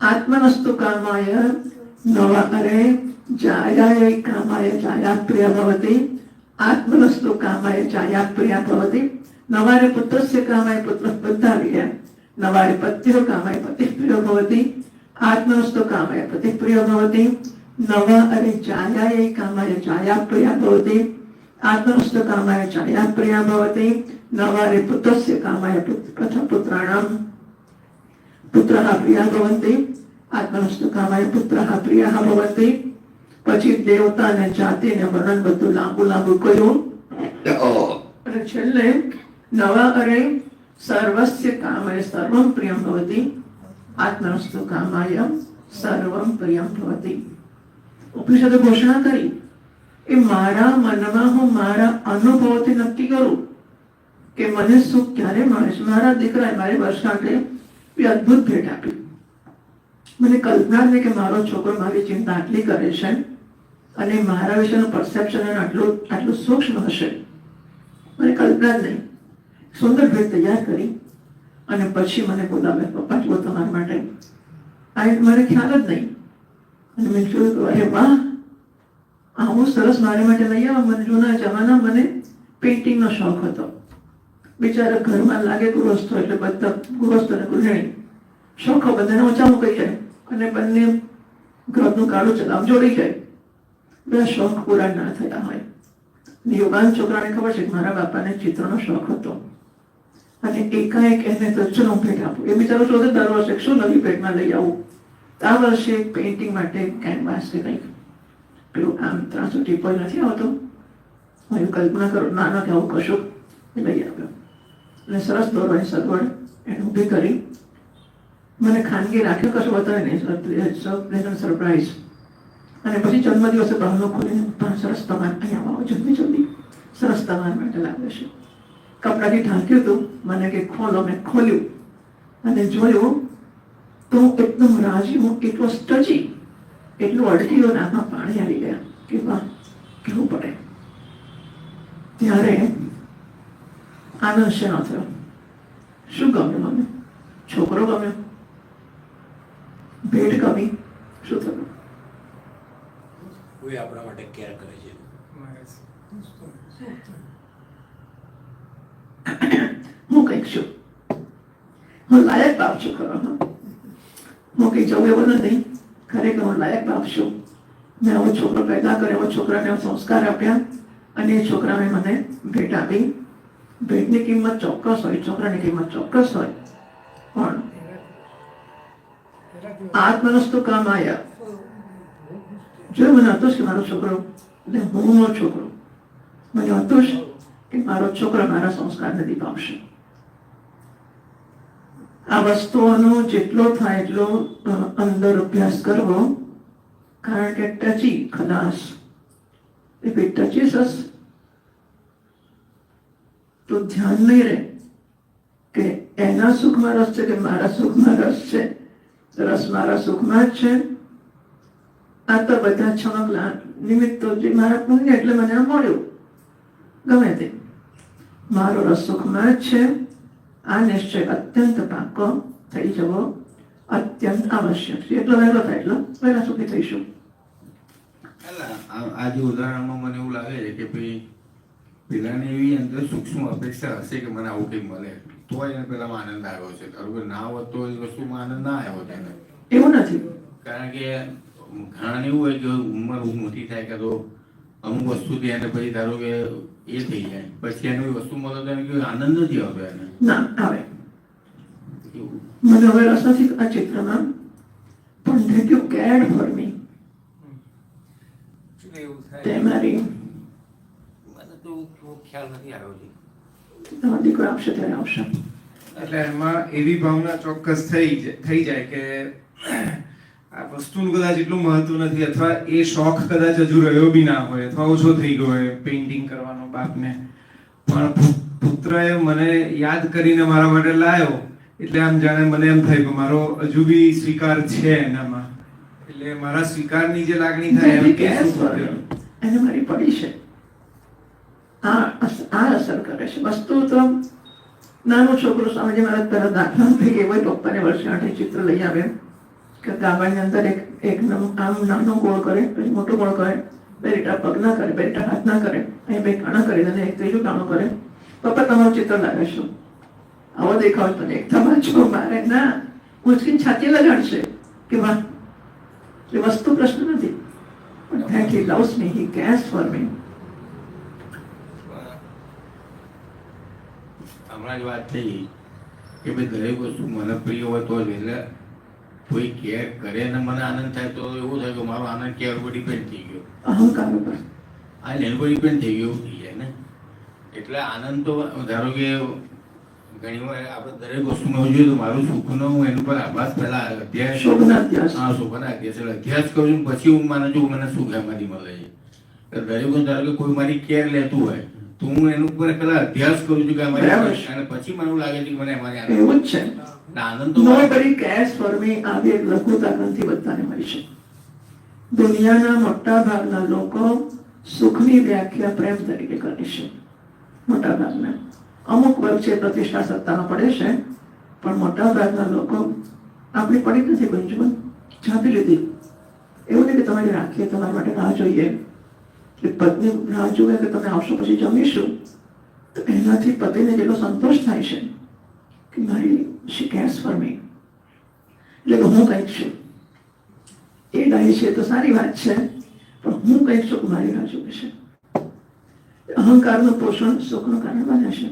આત્મનસ્તુ કામાય નવા અરે જાયાય કામાય જાયા પ્રિય ભવતી આત્મનસ્તુ કામાય જાયા પ્રિય ભવતી નવારે પુત્રસ્ય કામાય પુત્ર પદ્ધાર્ય નવારે પત્યો કામાય પતિપ્રિયો ભવતી આત્મનસ્તુ કામાય પતિપ્રિયો ભવતી નવ અરે જાયાય કામાય જાયા પ્રિય ભવતી આત્મનસ્તુ કામાય જાયા પ્રિય ભવતી નવારે પુત્રસ્ય કામાય પુત્ર- પ્રથમ પુત્રાણામ પુત્રઃ પ્રિયા ભવન્તિ આત્મનસ્તુ પ્રિયઃ ભવન્તિ પછી દેવતા અને જાતિ ને વર્ણન બધું લાંબુ લાંબુ કર્યું. અને છેલ્લે નવા અરે સર્વસ્ય કામાય સર્વમ પ્રિયમ ભવતી. આત્મનસ્તુ કામાય સર્વમ પ્રિયમ ભવતી. ઉપનિષદે ઘોષણા કરી એ મારા મનમાં હું મારા અનુભવથી નક્કી કરું કે મને સુખ ક્યારે મળે છે? મારા દીકરાએ મારી વર્ષાટે એ અદ્ભુત ભેટ આપી. મને કલ્પના છે કે મારો છોકરો મારી ચિંતા આટલી કરે છે અને મારા વિશેનું પરસેપ્શન આટલું આટલું સૂક્ષ્મ હશે. મને કલ્પના જ નહીં. સુંદર ભેટ તૈયાર કરી અને પછી મને બોલાવે, પપ્પા, જુઓ તમારા માટે. આ મને ખ્યાલ જ નહીં. અને મેં જોયું અરે વાહ! આવું સરસ મારી માટે લઈ આવ્યા મને જૂના જમાના મને પેઇન્ટિંગનો શોખ હતો. બિચારા ઘરમાં લાગે ગૃહસ્થ એટલે બધા ગૃહસ્થ અને ગૃહિણી શોખો બધાને ઓછામાં કહી જાય. અને બંને ઘરનું કાળું ચલાવ જોડી જાય. બધા શોખ પૂરા ના થયા હોય. યોગાન છોકરાને ખબર છે મારા બાપાને ચિત્રનો શોખ હતો. અને એકાએક એને તો ભેટ આપું. એ બિચારો શોધે દર વર્ષે શું નવી ભેટમાં લઈ આવું? આ વર્ષે પેઇન્ટિંગ માટે કેનવાસ કે કંઈક. પેલું આમ ત્રાસુ ટીપો નથી આવતો. હું કલ્પના કરું નાના કે આવું કશું લઈ આવ્યો. અને સરસ ધોરણે સગવડ એને ઊભી કરી. મને ખાનગી રાખ્યો, કશું બતાવે નહીં. સરપ્રાઈઝ અને પછી જન્મદિવસે બહારનો ખોલીને પણ સરસ તમાર અહીંયા આવો જલ્દી જલ્દી. સરસ તમાર માટે લાગે છે. કપડાથી ઢાંક્યું હતું. મને કે ખોલો, મેં ખોલ્યું. અને જોયું તો હું એકદમ રાજી હું કેટલો સ્ટજી એટલું અડકી નામાં પાણી આવી ગયા. કે વાહ, કેવું પડે. ત્યારે આનંદ શેનો થયો? શું ગમ્યું મને? છોકરો ગમ્યો? ભેટ ગમી? શું થયું? કોઈ આપણા માટે કેર કરે છે? હું કંઈક છું. હું લાયક બાપ છું ખરો હું. કંઈ જવું એવું નથી. ખરેખર હું લાયક બાપ છું. મેં આવો છોકરો પેદા કર્યો છોકરાને સંસ્કાર આપ્યા અને એ છોકરાએ મને ભેટ આપી. ભેટની કિંમત ચોક્કસ હોય, છોકરાની કિંમત ચોક્કસ હોય. પણ આત્મનસ્તુ કામ આવ્યા જો મને હતું કે મારો છોકરો, એટલે હું નો છોકરો. મને હતું કે મારો છોકરો મારા સંસ્કાર નથી પામશે. આ વસ્તુઓનો જેટલો થાય એટલો અંદર અભ્યાસ કરવો. કારણ કે ટચી, ખલાસ. if it touches તો ધ્યાન નહીં રહે. કે એના સુખમાં રસ છે કે મારા સુખમાં રસ છે? રસ મારા સુખમાં જ છે. આ તો બધા છમકલા નિમિત્તો જે મારા પુણ્ય એટલે મને આ મળ્યું. ગમે તે. મારો રસ સુખમાં જ છે. આ નિશ્ચય અત્યંત પાકો થઈ જવો અત્યંત આવશ્યક છે. એટલો વહેલો થાય, એટલો વહેલા સુખી થઈશું. આજે ઉદાહરણમાં મને એવું લાગે છે કે ભાઈ પેલાને એવી અંદર સૂક્ષ્મ અપેક્ષા હશે કે મને આવું કંઈક મળે. તો એને પેલામાં આનંદ આવ્યો છે. બરોબર ના હોત તો એ વસ્તુમાં આનંદ ના આવ્યો તેને એવું નથી. કારણ કે ઘણાને એવું હોય કે ઉંમર મોટી થાય કે તો અમુક વસ્તુ એને પછી ધારો કે એ થઈ જાય. પછી એને વસ્તુ મળે તો એને કોઈ આનંદ નથી આવતો એને. ના આવે. એવું. મને હવે રસ નથી આ ચિત્રમાં પણ that you cared for me થાય. તે તો ખ્યાલ નથી આવ્યો તમારો દીકરો આવશે ત્યારે આવશે. એટલે એમાં એવી ભાવના ચોક્કસ થઈ થઈ જાય કે આ વસ્તુનું કદાચ એટલું મહત્વ નથી અથવા એ શોખ કદાચ હજુ રહ્યો બી ના હોય અથવા ઓછો થઈ ગયો હોય પેઇન્ટિંગ કરવાનો બાપને. પણ પુત્રએ મને યાદ કરીને મારા માટે લાવ્યો એટલે આમ જાણે મને એમ થયું કે મારો હજુ બી સ્વીકાર છે એનામાં. એટલે મારા સ્વીકારની જે લાગણી થાય એમ કે. એને મારી પડી છે. આ અસ- આ અસર કરે છે વસ્તુ તો નાનો છોકરો સ્વામીજી મહારાજ પહેલા દાખલા થઈ ગયો હોય પપ્પાને વર્ષે આઠે ચિત્ર લઈ આવે કે ગામડાની અંદર એક એક આમ નાનો ગોળ કરે પછી મોટો ગોળ કરે બે રીટા પગ ના કરે બે રીટા હાથ ના કરે અહીં બે કાણા કરે અને એક ત્રીજું કાણું કરે પપ્પા તમારું ચિત્ર લાવે છું આવો દેખાવ તને એક તમાચો મારે ના મુસ્કિન છાતી લગાડશે કે વાહ એ વસ્તુ પ્રશ્ન નથી પણ thank he loves me he cares for me હમણાં જ વાત થઈ કે ભાઈ દરેક વસ્તુ મને પ્રિય હોય તો જ એટલે કોઈ કેર કરે ને મને આનંદ થાય તો એવું થાય કે મારો આનંદ કેર ઉપર ડિપેન્ડ થઈ ગયો. અહંકાર ઉપર આ એના ઉપર ડિપેન્ડ થઈ ગયો થઈ જાય ને. એટલે આનંદ તો ધારો કે ઘણી વાર આપણે દરેક વસ્તુમાં જોઈએ તો મારું સુખનો હું એનું પર આભાસ પહેલા અભ્યાસ હા સુખના અભ્યાસ. એટલે અભ્યાસ કરું છું પછી હું માનું છું મને સુખ એમાંથી મળે છે. દરેક ધારો કે કોઈ મારી કેર લેતું હોય તો હું એનું ઉપર પહેલા અભ્યાસ કરું છું કે આ મારી બરાબર. અને પછી મને એવું લાગે છે કે મને અમારે એવું જ છે. આનંદ તો cares for me આવી એક લઘુતા ગ્રંથિ બધાને મળી છે દુનિયાના મોટા ભાગના લોકો સુખની વ્યાખ્યા પ્રેમ તરીકે કરે છે. મોટા ભાગના. અમુક વર્ગ છે પ્રતિષ્ઠા સત્તામાં પડે છે પણ મોટા ભાગના લોકો આપણી પડી નથી કોઈ જાતે લીધી એવું નહીં કે તમારી રાખીએ તમારા માટે રાહ જોઈએ. પત્ની રાહ જુએ કે તમે આવશો પછી જમીશું? તો એનાથી પતિને જેટલો સંતોષ થાય છે કે મારી શી કેર્સ ફોર મી એટલે હું કંઈક છું. એ ડાય છે તો સારી વાત છે, પણ હું કંઈક છું મારી રાહ જુએ છે. અહંકારનું પોષણ સુખનું કારણ બને છે.